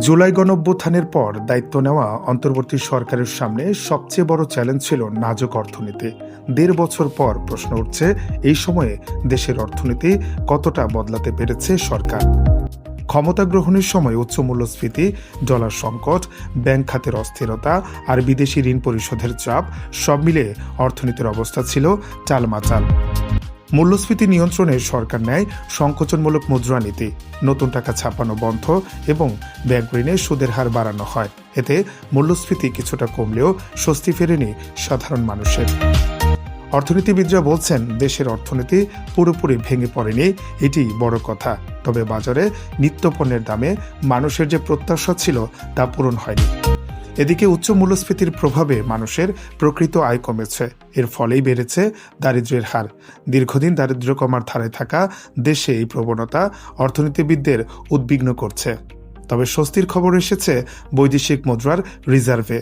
জুলাই গণঅভ্যুত্থানের পর দায়িত্ব নেওয়া অন্তর্বর্তী সরকারের সামনে সবচেয়ে বড় চ্যালেঞ্জ ছিল নাজুক অর্থনীতি। দেড় বছর পর প্রশ্ন উঠছে, এই সময়ে দেশের অর্থনীতি কতটা বদলাতে পেরেছে সরকার? ক্ষমতা গ্রহণের সময় উচ্চ মূল্যস্ফীতি, ডলার সংকট, ব্যাংক খাতের অস্থিরতা আর বিদেশি ঋণ পরিশোধের চাপ সব মিলে অর্থনীতির অবস্থা ছিল টালমাচাল মূল্যস্ফীতি নিয়ন্ত্রণে সরকার নেয় সংকোচনমূলক মুদ্রানীতি নতুন টাকা ছাপানো বন্ধ এবং ব্যাংক ঋণে সুদের হার বাড়ানো হয়। এতে মূল্যস্ফীতি কিছুটা কমলেও স্বস্তি ফেরেনি সাধারণ মানুষের। অর্থনীতিবিদরা বলছেন, দেশের অর্থনীতি পুরোপুরি ভেঙে পড়েনি এটি বড় কথা। তবে বাজারে নিত্যপণ্যের দামে মানুষের যে প্রত্যাশা ছিল তা পূরণ হয়নি। এদিকে উচ্চ মূল্যস্ফীতির প্রভাবে মানুষের প্রকৃত আয় কমেছে। এর ফলেই বেড়েছে দারিদ্র্যের হার। দীর্ঘদিন দারিদ্র কমার ধারায় থাকা দেশে এই প্রবণতা অর্থনীতিবিদদের উদ্বিগ্ন করছে। তবে স্বস্তির খবর এসেছে বৈদেশিক মুদ্রার রিজার্ভে।